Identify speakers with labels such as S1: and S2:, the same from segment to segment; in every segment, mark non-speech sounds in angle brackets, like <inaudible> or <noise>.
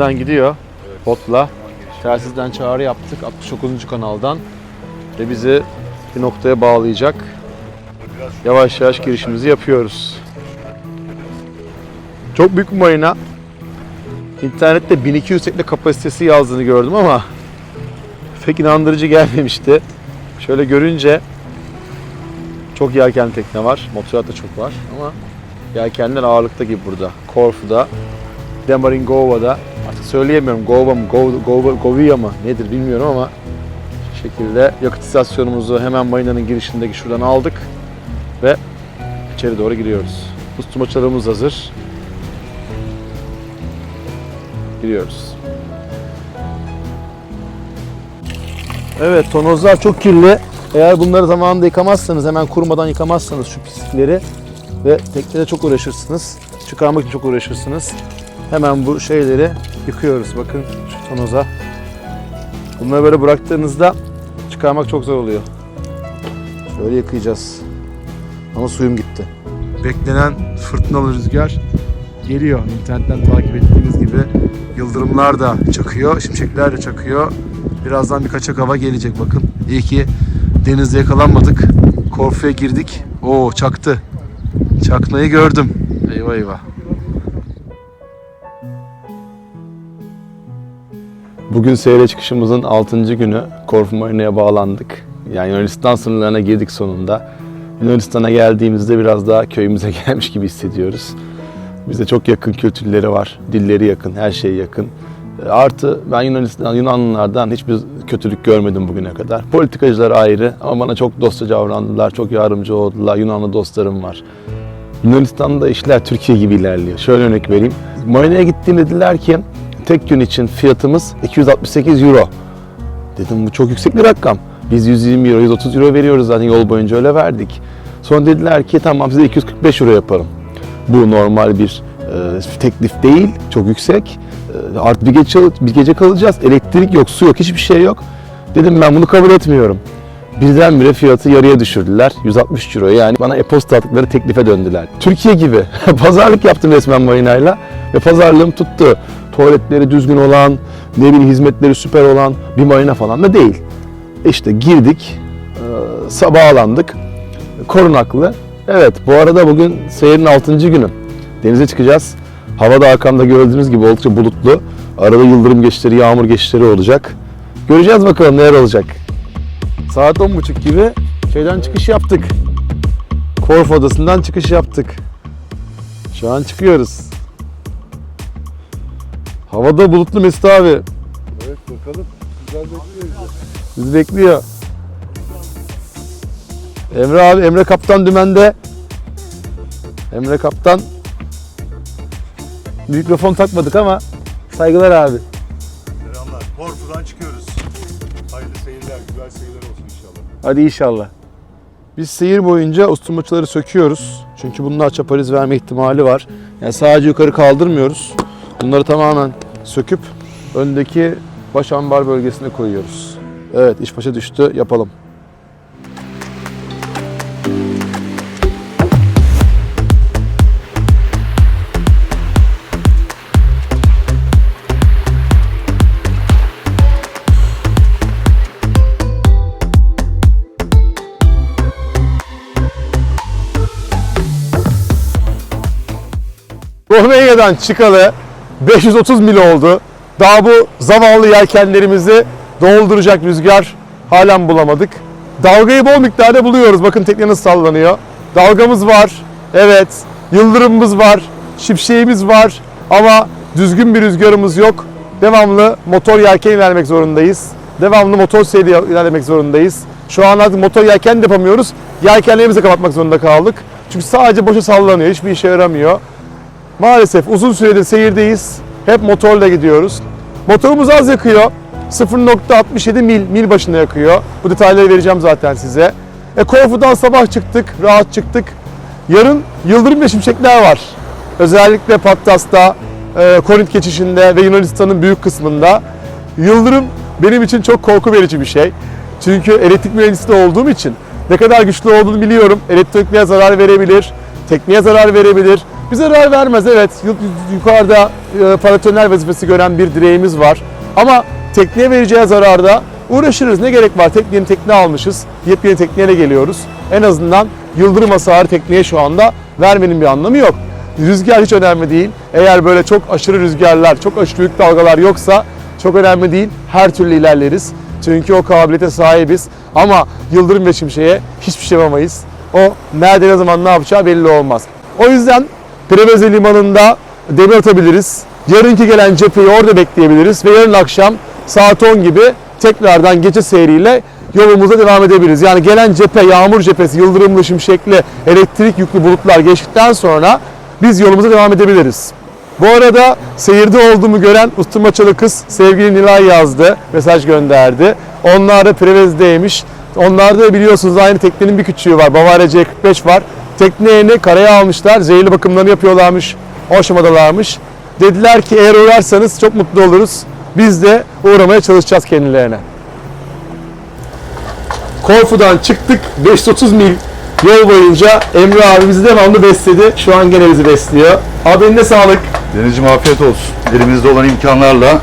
S1: Evet, önden gidiyor botla. Telsizden çağrı yaptık 69. kanaldan ve bizi bir noktaya bağlayacak. Yavaş yavaş girişimizi yapıyoruz. Çok büyük bir marina. İnternette 1200 tekne kapasitesi yazdığını gördüm ama pek inandırıcı gelmemişti. Şöyle görünce çok yelken tekne var. Motoryat da çok var ama yelkenler ağırlıkta gibi burada. Korfu'da, Demaringova'da artık söyleyemiyorum Gova mı, Go- Gova, Govia mı nedir bilmiyorum ama şekilde yakıt istasyonumuzu hemen marinanın girişindeki şuradan aldık ve içeri doğru giriyoruz. Ustamaçlarımız hazır. Giriyoruz. Evet tonozlar çok kirli. Eğer bunları zamanında yıkamazsanız hemen kurumadan yıkamazsanız şu pislikleri ve teknede çok uğraşırsınız. Çıkarmak için çok uğraşırsınız. Hemen bu şeyleri yıkıyoruz. Bakın şu tonoza. Bunları böyle bıraktığınızda çıkarmak çok zor oluyor. Şöyle yıkayacağız. Ama suyum gitti. Beklenen fırtınalı rüzgar geliyor. İnternetten takip ettiğiniz gibi yıldırımlar da çakıyor, şimşekler de çakıyor. Birazdan bir kaçak hava gelecek bakın. İyi ki denizde yakalanmadık. Korfu'ya girdik. Oo çaktı. Çakmayı gördüm. Eyvah eyvah. Bugün seyre çıkışımızın 6. günü Korfu Marina'ya bağlandık. Yani Yunanistan sınırlarına girdik sonunda. Yunanistan'a geldiğimizde biraz daha köyümüze <laughs> gelmiş gibi hissediyoruz. Bize çok yakın kültürleri var, dilleri yakın, her şey yakın. E, Artı ben Yunanistan, Yunanlılardan hiçbir kötülük görmedim bugüne kadar. Politikacılar ayrı ama bana çok dostça davrandılar, çok yardımcı oldular. Yunanlı dostlarım var. Yunanistan'da işler Türkiye gibi ilerliyor. Şöyle örnek vereyim. Marina'ya gittiğimde dediler ki tek gün için fiyatımız 268 euro. Dedim bu çok yüksek bir rakam. Biz 120 euro, 130 euro veriyoruz zaten yol boyunca öyle verdik. Sonra dediler ki tamam size 245 euro yaparım. Bu normal bir e, teklif değil, çok yüksek. E, artı bir gece, bir gece kalacağız. Elektrik yok, su yok, hiçbir şey yok. Dedim ben bunu kabul etmiyorum. Birdenbire fiyatı yarıya düşürdüler. 160 euro yani bana e-posta attıkları teklife döndüler. Türkiye gibi <laughs> pazarlık yaptım resmen marinayla ve pazarlığım tuttu. Tuvaletleri düzgün olan, ne bileyim hizmetleri süper olan bir marina falan da değil. İşte girdik, e, bağlandık, korunaklı. Evet bu arada bugün seyirin 6. günü. Denize çıkacağız. Hava da arkamda gördüğünüz gibi oldukça bulutlu. Arada yıldırım geçişleri, yağmur geçişleri olacak. Göreceğiz bakalım neler olacak. Saat 10.30 gibi şeyden çıkış yaptık. Korfu Adası'ndan çıkış yaptık. Şu an çıkıyoruz. Havada bulutlu Mesut abi.
S2: Evet bakalım. Güzel bekliyor bizi.
S1: Bekliyor. Emre abi, Emre Kaptan dümende. Emre Kaptan. Mikrofon takmadık ama saygılar abi.
S2: Selamlar. Korfu'dan çıkıyoruz. Hayırlı seyirler, güzel seyirler olsun inşallah.
S1: Hadi inşallah. Biz seyir boyunca usturmaçıları söküyoruz. Çünkü bunlar çapariz verme ihtimali var. Yani sadece yukarı kaldırmıyoruz. Bunları tamamen söküp öndeki baş ambar bölgesine koyuyoruz. Evet iş başa düştü yapalım. Romanya'dan çıkalı 530 mil oldu. Daha bu zavallı yelkenlerimizi dolduracak rüzgar halen bulamadık. Dalgayı bol miktarda buluyoruz. Bakın tekne nasıl sallanıyor. Dalgamız var. Evet. Yıldırımımız var. Şipşeğimiz var. Ama düzgün bir rüzgarımız yok. Devamlı motor yelken ilerlemek zorundayız. Devamlı motor seyri ilerlemek zorundayız. Şu an artık motor yelken de yapamıyoruz. Yelkenlerimizi kapatmak zorunda kaldık. Çünkü sadece boşa sallanıyor. Hiçbir işe yaramıyor. Maalesef uzun süredir seyirdeyiz. Hep motorla gidiyoruz. Motorumuz az yakıyor. 0.67 mil, mil başına yakıyor. Bu detayları vereceğim zaten size. E Korfu'dan sabah çıktık, rahat çıktık. Yarın yıldırım ve şimşekler var. Özellikle Pattas'ta, e, Korint geçişinde ve Yunanistan'ın büyük kısmında. Yıldırım benim için çok korku verici bir şey. Çünkü elektrik mühendisi de olduğum için ne kadar güçlü olduğunu biliyorum. Elektrikliğe zarar verebilir, tekneye zarar verebilir. Bize zarar vermez evet. Yu- yu- Yukarıda e, paratoner vazifesi gören bir direğimiz var. Ama tekneye vereceği zararda uğraşırız. Ne gerek var? Teknenin tekne almışız. Yepyeni tekneyle geliyoruz. En azından yıldırım hasarı tekneye şu anda vermenin bir anlamı yok. Rüzgar hiç önemli değil. Eğer böyle çok aşırı rüzgarlar, çok aşırı büyük dalgalar yoksa çok önemli değil. Her türlü ilerleriz. Çünkü o kabiliyete sahibiz. Ama yıldırım ve şimşeğe hiçbir şey yapamayız. O nerede ne zaman ne yapacağı belli olmaz. O yüzden Preveze Limanı'nda demir atabiliriz. Yarınki gelen cepheyi orada bekleyebiliriz ve yarın akşam saat 10 gibi tekrardan gece seyriyle yolumuza devam edebiliriz. Yani gelen cephe, yağmur cephesi, yıldırımlı, şimşekli, elektrik yüklü bulutlar geçtikten sonra biz yolumuza devam edebiliriz. Bu arada seyirde olduğumu gören Usturmaçalı kız sevgili Nilay yazdı, mesaj gönderdi. Onlar da Prevez'deymiş. Onlarda da biliyorsunuz aynı teknenin bir küçüğü var. Bavaria C45 var. Tekneyeni karaya almışlar. Zehirli bakımlarını yapıyorlarmış. O aşamadalarmış. Dediler ki eğer uğrarsanız çok mutlu oluruz. Biz de uğramaya çalışacağız kendilerine. Korfu'dan çıktık. 530 mil yol boyunca Emre abi bizi devamlı besledi. Şu an gene bizi besliyor. Abi eline sağlık.
S2: Denizciğim afiyet olsun. Elimizde olan imkanlarla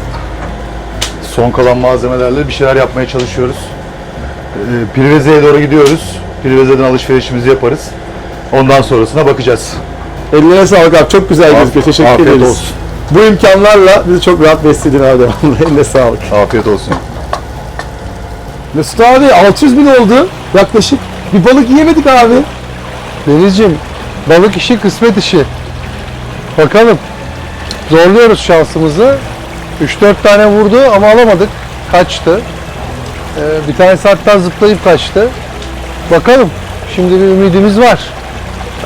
S2: son kalan malzemelerle bir şeyler yapmaya çalışıyoruz. Ee, Priveze'ye doğru gidiyoruz. Priveze'den alışverişimizi yaparız. Ondan sonrasına bakacağız.
S1: Eline sağlık abi. Çok güzel gözüküyor. Teşekkür
S2: Afiyet
S1: ederiz.
S2: olsun.
S1: Bu imkanlarla bizi çok rahat besledin abi <laughs> devamlı. Eline sağlık.
S2: Afiyet olsun.
S1: Mesut abi 600 bin oldu yaklaşık. Bir balık yiyemedik abi.
S3: Denizciğim, balık işi kısmet işi. Bakalım. Zorluyoruz şansımızı. 3-4 tane vurdu ama alamadık. Kaçtı. Ee, bir tanesi hatta zıplayıp kaçtı. Bakalım. Şimdi bir ümidimiz var.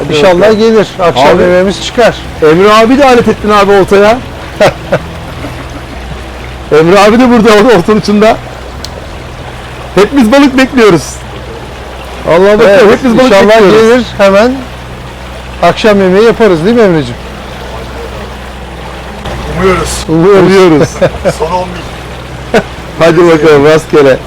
S3: İnşallah
S1: bakalım.
S3: gelir. Akşam
S1: Abi-
S3: yemeğimiz çıkar.
S1: Emre abi de alet ettin abi oltaya. <laughs> Emre abi de burada orada oltanın içinde. Hepimiz balık bekliyoruz. Allah bakalım
S3: Evet,
S1: hepimiz balık
S3: inşallah
S1: bekliyoruz.
S3: gelir. Hemen akşam yemeği yaparız değil mi Emre'ciğim?
S2: Umuyoruz.
S1: Umuyoruz. <laughs>
S2: Son 10 mil.
S1: Hadi bakalım rastgele.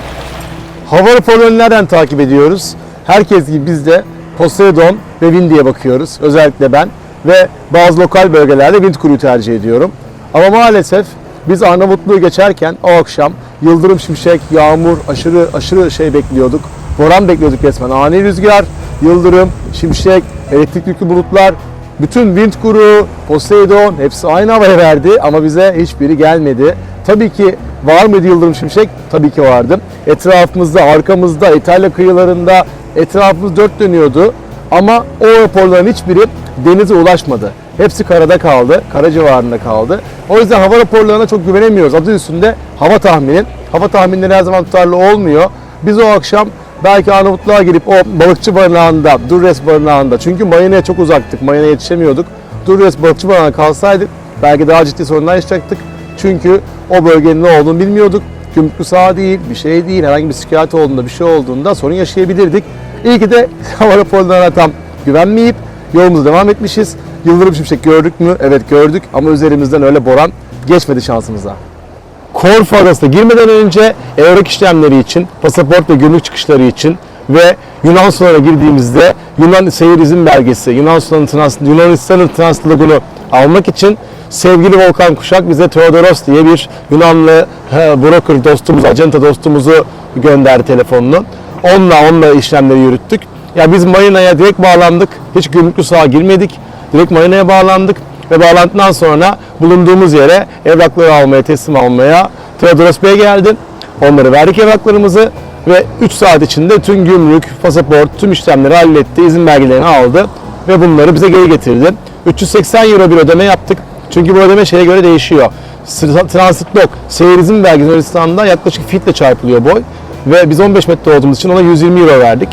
S1: Hava raporlarını nereden takip ediyoruz? Herkes gibi biz de Poseidon ve Windy'ye bakıyoruz. Özellikle ben. Ve bazı lokal bölgelerde Wind Crew'yu tercih ediyorum. Ama maalesef biz Arnavutluğu geçerken o akşam yıldırım şimşek, yağmur, aşırı aşırı şey bekliyorduk. Boran bekliyorduk resmen. Ani rüzgar, yıldırım, şimşek, elektrik yüklü bulutlar. Bütün Wind Crew, Poseidon hepsi aynı havaya verdi ama bize hiçbiri gelmedi. Tabii ki var mıydı Yıldırım Şimşek? Tabii ki vardı. Etrafımızda, arkamızda, İtalya kıyılarında etrafımız dört dönüyordu. Ama o raporların hiçbiri denize ulaşmadı. Hepsi karada kaldı, kara civarında kaldı. O yüzden hava raporlarına çok güvenemiyoruz. Adı üstünde hava tahmini. Hava tahminleri her zaman tutarlı olmuyor. Biz o akşam belki Arnavutluğa girip o balıkçı barınağında, Durres barınağında çünkü Mayına'ya çok uzaktık, Mayına'ya yetişemiyorduk. Durres balıkçı barınağına kalsaydık belki daha ciddi sorunlar yaşayacaktık. Çünkü o bölgenin ne olduğunu bilmiyorduk. Gümrüklü saha değil, bir şey değil, herhangi bir şikayet olduğunda, bir şey olduğunda sorun yaşayabilirdik. İyi ki de <laughs> hava raporlarına tam güvenmeyip yolumuza devam etmişiz. Yıldırım şimşek gördük mü? Evet gördük ama üzerimizden öyle boran geçmedi şansımıza. Korfu Adası'na girmeden önce evrak işlemleri için, pasaport ve gümrük çıkışları için ve Yunan sularına girdiğimizde Yunan seyir izin belgesi, Yunan sularının trans, Yunanistan'ın translogunu almak için sevgili Volkan Kuşak bize Theodoros diye bir Yunanlı broker dostumuz, acenta dostumuzu gönderdi telefonunu. Onunla onunla işlemleri yürüttük. Ya biz marinaya direkt bağlandık. Hiç gümrüklü sağa girmedik. Direkt marinaya bağlandık ve bağlantıdan sonra bulunduğumuz yere evrakları almaya, teslim almaya Theodoros Bey geldi. Onları verdik evraklarımızı ve 3 saat içinde tüm gümrük, pasaport, tüm işlemleri halletti, izin belgelerini aldı ve bunları bize geri getirdi. 380 euro bir ödeme yaptık. Çünkü bu ödeme şeye göre değişiyor. Tra- Transit log, seyir izin belgesi Yunanistan'da yaklaşık fitle çarpılıyor boy. Ve biz 15 metre olduğumuz için ona 120 euro verdik.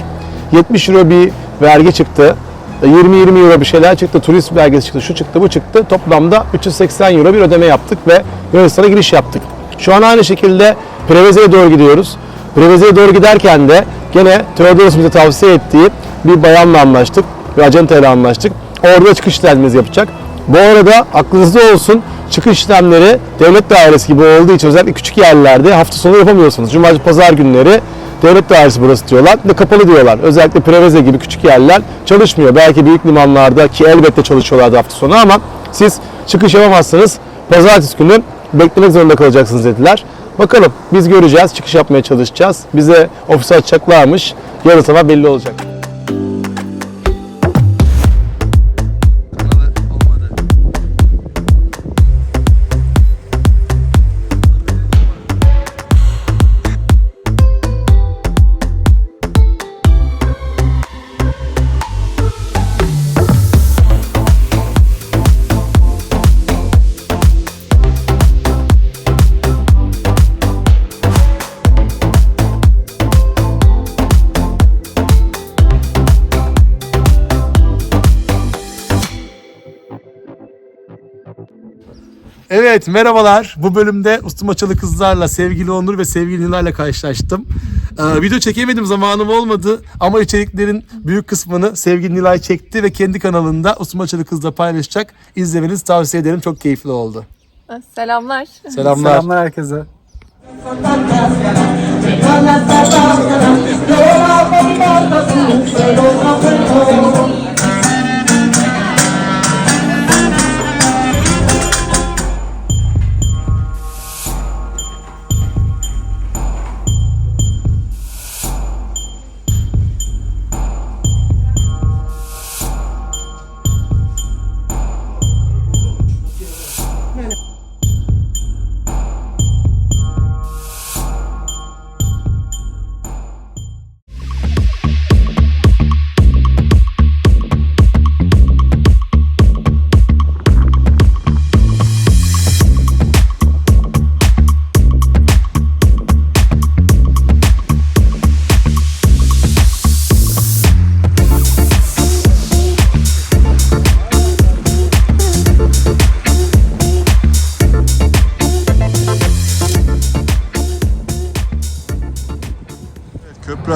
S1: 70 euro bir vergi çıktı. 20-20 euro bir şeyler çıktı, turist belgesi çıktı, şu çıktı, bu çıktı. Toplamda 380 euro bir ödeme yaptık ve Yunanistan'a giriş yaptık. Şu an aynı şekilde Preveze'ye doğru gidiyoruz. Preveze'ye doğru giderken de gene Theodoros bize tavsiye ettiği bir bayanla anlaştık ve acenta ile anlaştık. Orada çıkış işlemimizi yapacak. Bu arada aklınızda olsun çıkış işlemleri devlet dairesi gibi olduğu için özellikle küçük yerlerde hafta sonu yapamıyorsunuz. Cumartesi, pazar günleri devlet dairesi burası diyorlar. De kapalı diyorlar. Özellikle Preveze gibi küçük yerler çalışmıyor. Belki büyük limanlarda ki elbette çalışıyorlardı hafta sonu ama siz çıkış yapamazsanız pazartesi günü beklemek zorunda kalacaksınız dediler. Bakalım biz göreceğiz, çıkış yapmaya çalışacağız. Bize ofis açacaklarmış. Yarın sabah belli olacak. Evet merhabalar. Bu bölümde Ustum Açalı kızlarla sevgili Onur ve sevgili Nilay'la karşılaştım. Ee, video çekemedim zamanım olmadı ama içeriklerin büyük kısmını sevgili Nilay çekti ve kendi kanalında Ustum Açalı kızla paylaşacak. İzlemenizi tavsiye ederim. Çok keyifli oldu.
S4: Selamlar.
S1: Selamlar.
S3: Selamlar herkese.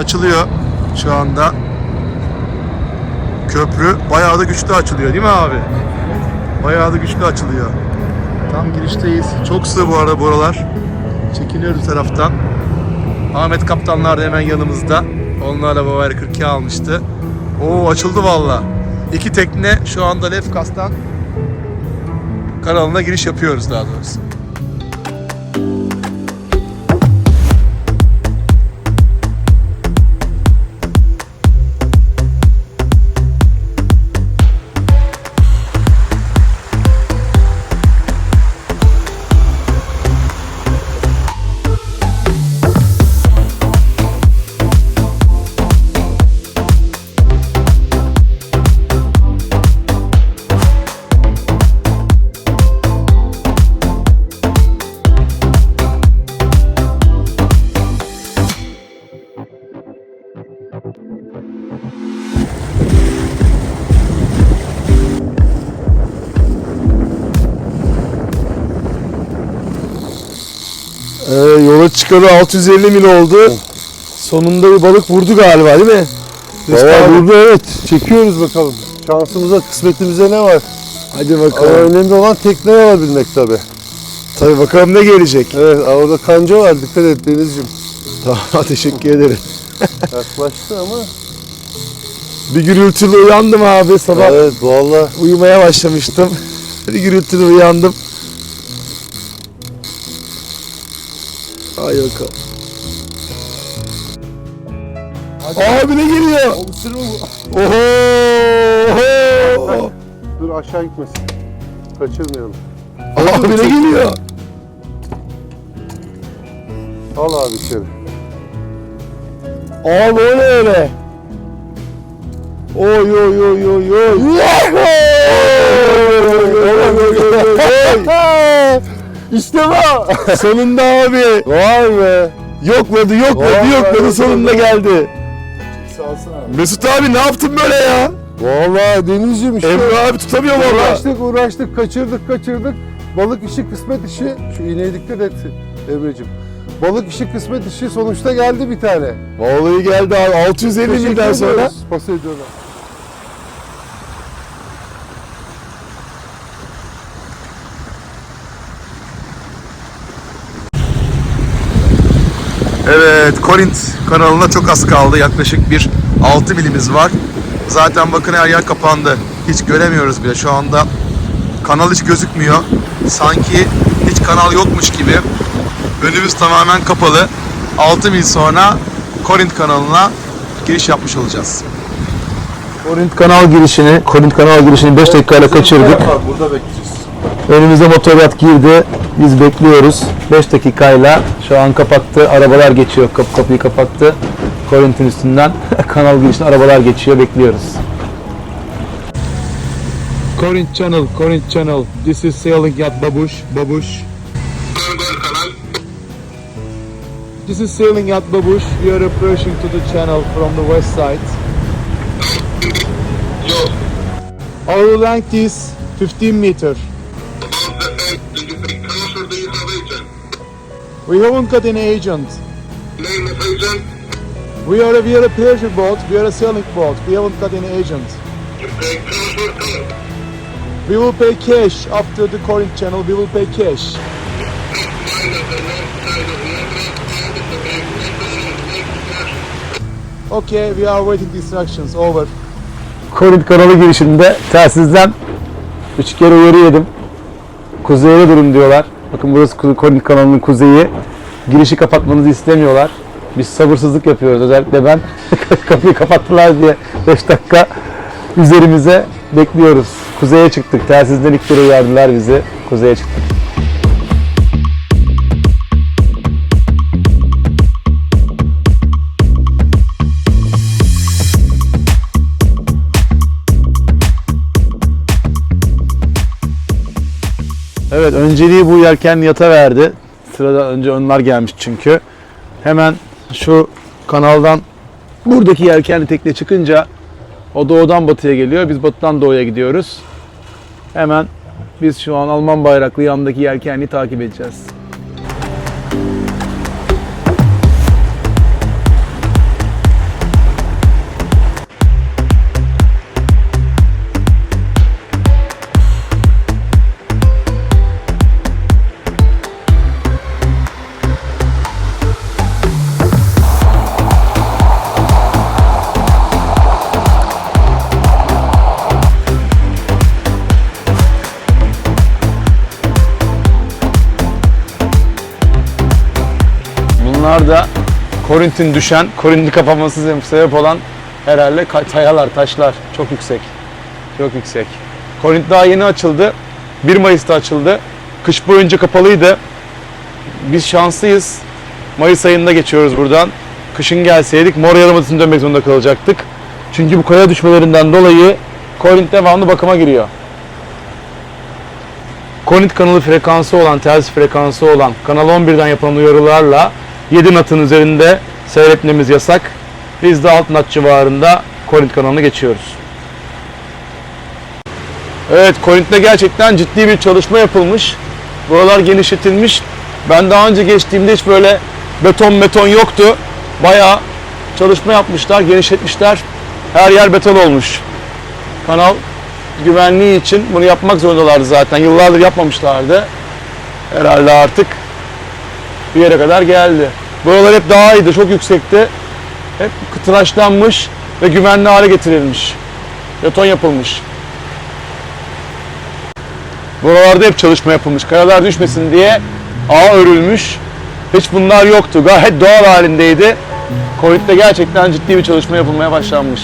S1: Açılıyor şu anda. Köprü bayağı da güçlü açılıyor değil mi abi? Bayağı da güçlü açılıyor. Tam girişteyiz. Çok sığ bu arada buralar. Çekiniyoruz bu taraftan. Ahmet Kaptanlar da hemen yanımızda. Onlarla Bavaria 42 almıştı. Oo açıldı valla. İki tekne şu anda Lefkas'tan kanalına giriş yapıyoruz daha doğrusu. Yola çıkalı 650 mil oldu. Sonunda bir balık vurdu galiba değil mi?
S3: Valla burada evet çekiyoruz bakalım. Şansımıza, kısmetimize ne var?
S1: Hadi
S3: Ama
S1: bakalım.
S3: önemli olan tekneye alabilmek tabi.
S1: Tabii bakalım ne gelecek.
S3: Evet orada kanca var dikkat et Denizciğim.
S1: Tamam <laughs> teşekkür ederim. <laughs>
S3: Yaklaştı ama.
S1: Bir gürültülü uyandım abi sabah.
S3: Evet valla.
S1: Uyumaya başlamıştım. <laughs> Bir gürültülü uyandım. Ay bakalım. Abi ne geliyor? Oho! Oho!
S3: Dur aşağı gitmesin. Kaçırmayalım.
S1: Abi ne geliyor?
S3: Al abi içeri.
S1: Abi ne öyle? Oy oy oy oy oy. <laughs>
S3: işte bu. <laughs>
S1: Sonunda abi.
S3: Vay be.
S1: Yokladı yokladı
S3: Vallahi
S1: yokladı sonunda geldi.
S3: Salsana.
S1: Mesut abi ne yaptın böyle ya?
S3: Valla Denizciğim işte.
S1: Emre abi tutamıyor valla.
S3: Uğraştık uğraştık kaçırdık kaçırdık. Balık işi kısmet işi. Şu iğneye dikkat et Emre'cim. Balık işi kısmet işi sonuçta geldi bir tane.
S1: Vallahi geldi abi 650
S3: Teşekkür
S1: sonra.
S3: ediyoruz. Pas ediyorlar.
S5: Evet, Korint kanalına çok az kaldı. Yaklaşık bir 6 milimiz var. Zaten bakın her yer kapandı. Hiç göremiyoruz bile. Şu anda kanal hiç gözükmüyor. Sanki hiç kanal yokmuş gibi. Önümüz tamamen kapalı. 6 mil sonra Korint kanalına giriş yapmış olacağız.
S1: Korint kanal girişini, Korint kanal girişini 5 dakikayla kaçırdık.
S6: Burada bekleyeceğiz.
S1: Önümüze motoryat girdi. Biz bekliyoruz. 5 dakikayla şu an kapattı. Arabalar geçiyor. Kapı kapıyı kapattı. Korint'in üstünden <laughs> kanal girişine arabalar geçiyor. Bekliyoruz. Korint Channel, Korint Channel. This is sailing yacht Babush, Babush. This is sailing yacht Babush. We are approaching to the channel from the west side. Our length is 15 meter. We haven't got any agent.
S4: Name of agent?
S1: We are a, we are a pleasure boat. We are a sailing boat. We haven't got any agent. We will pay cash after the Corinth channel. We will pay cash. Okay, we are waiting instructions. Over.
S3: Korint kanalı girişinde telsizden 3 kere uyarı yedim. Kuzeyde durun diyorlar. Bakın burası Korint kanalının kuzeyi. Girişi kapatmanızı istemiyorlar. Biz sabırsızlık yapıyoruz. Özellikle ben <laughs> kapıyı kapattılar diye 5 dakika üzerimize bekliyoruz. Kuzeye çıktık. Telsizden ilk kere uyardılar bizi. Kuzeye çıktık.
S1: Evet, önceliği bu yelken yata verdi. Sırada önce onlar gelmiş çünkü. Hemen şu kanaldan buradaki yelkenli tekne çıkınca o doğudan batıya geliyor. Biz batıdan doğuya gidiyoruz. Hemen biz şu an Alman bayraklı yandaki yelkenli takip edeceğiz. Korint'in düşen, Korint'in kapanması sebep olan herhalde ka- kayalar, taşlar. Çok yüksek. Çok yüksek. Korint daha yeni açıldı. 1 Mayıs'ta açıldı. Kış boyunca kapalıydı. Biz şanslıyız. Mayıs ayında geçiyoruz buradan. Kışın gelseydik Mor Yarımadası'na dönmek zorunda kalacaktık. Çünkü bu kaya düşmelerinden dolayı Korint devamlı bakıma giriyor. Korint kanalı frekansı olan, telsiz frekansı olan Kanal 11'den yapılan uyarılarla 7 natın üzerinde seyretmemiz yasak. Biz de alt nat civarında Korint kanalına geçiyoruz. Evet, Korint'te gerçekten ciddi bir çalışma yapılmış. Buralar genişletilmiş. Ben daha önce geçtiğimde hiç böyle beton beton yoktu. Bayağı çalışma yapmışlar, genişletmişler. Her yer beton olmuş. Kanal güvenliği için bunu yapmak zorundalardı zaten. Yıllardır yapmamışlardı. Herhalde artık bir yere kadar geldi. Buralar hep daha iyiydi, çok yüksekti. Hep tıraşlanmış ve güvenli hale getirilmiş. Beton yapılmış. Buralarda hep çalışma yapılmış. Kayalar düşmesin diye ağ örülmüş. Hiç bunlar yoktu. Gayet doğal halindeydi. Covid'de gerçekten ciddi bir çalışma yapılmaya başlanmış.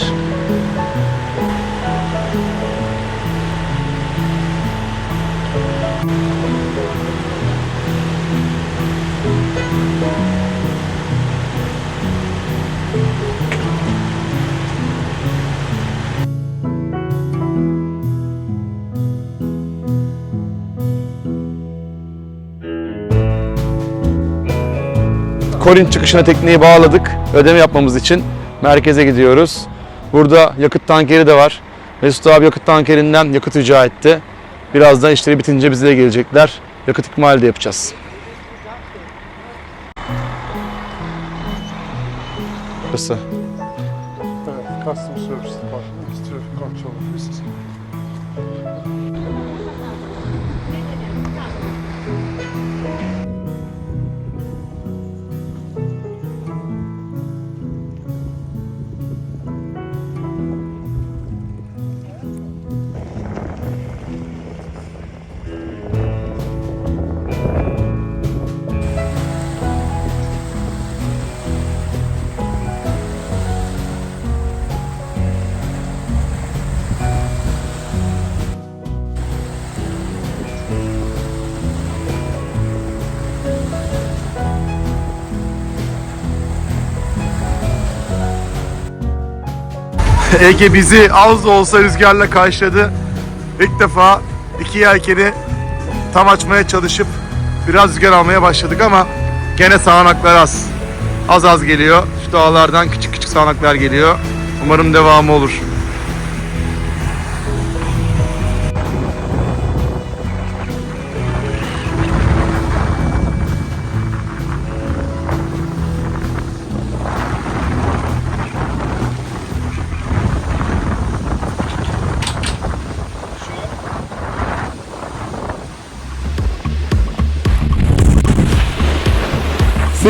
S1: Korint çıkışına tekneyi bağladık. Ödeme yapmamız için merkeze gidiyoruz. Burada yakıt tankeri de var. Mesut abi yakıt tankerinden yakıt rica etti. Birazdan işleri bitince bize de gelecekler. Yakıt ikmali de yapacağız. Burası.
S3: Custom Service
S4: Ege bizi az da olsa rüzgarla karşıladı. İlk defa iki yelkeni tam açmaya çalışıp biraz rüzgar almaya başladık ama gene sağanaklar az. Az az geliyor. Şu dağlardan küçük küçük sağanaklar geliyor. Umarım devamı olur.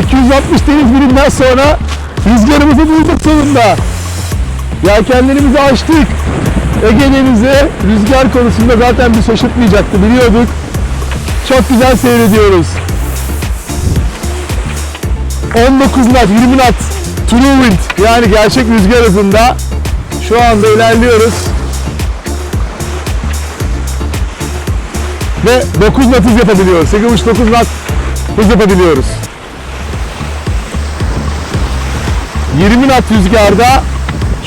S1: ...860 deniz birinden sonra rüzgarımızı bulduk sonunda. Yelkenlerimizi açtık. Ege Denizi rüzgar konusunda zaten bir şaşırtmayacaktı biliyorduk. Çok güzel seyrediyoruz. 19 knot, 20 knot true wind yani gerçek rüzgar hızında şu anda ilerliyoruz. Ve 9 knot hız yapabiliyoruz. 8.5-9 knot hız yapabiliyoruz. 20 knot rüzgarda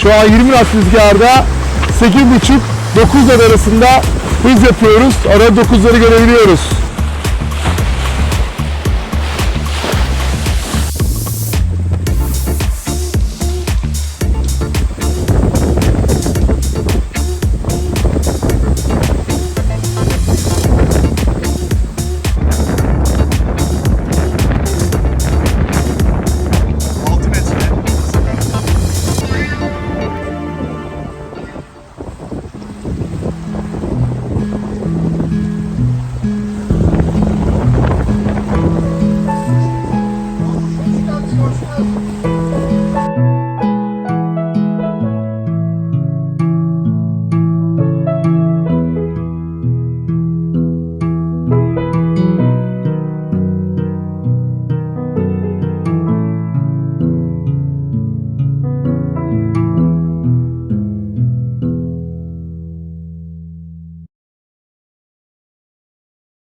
S1: şu an 20 knot rüzgarda 8.5-9 knot arasında hız yapıyoruz. Arada 9'ları görebiliyoruz.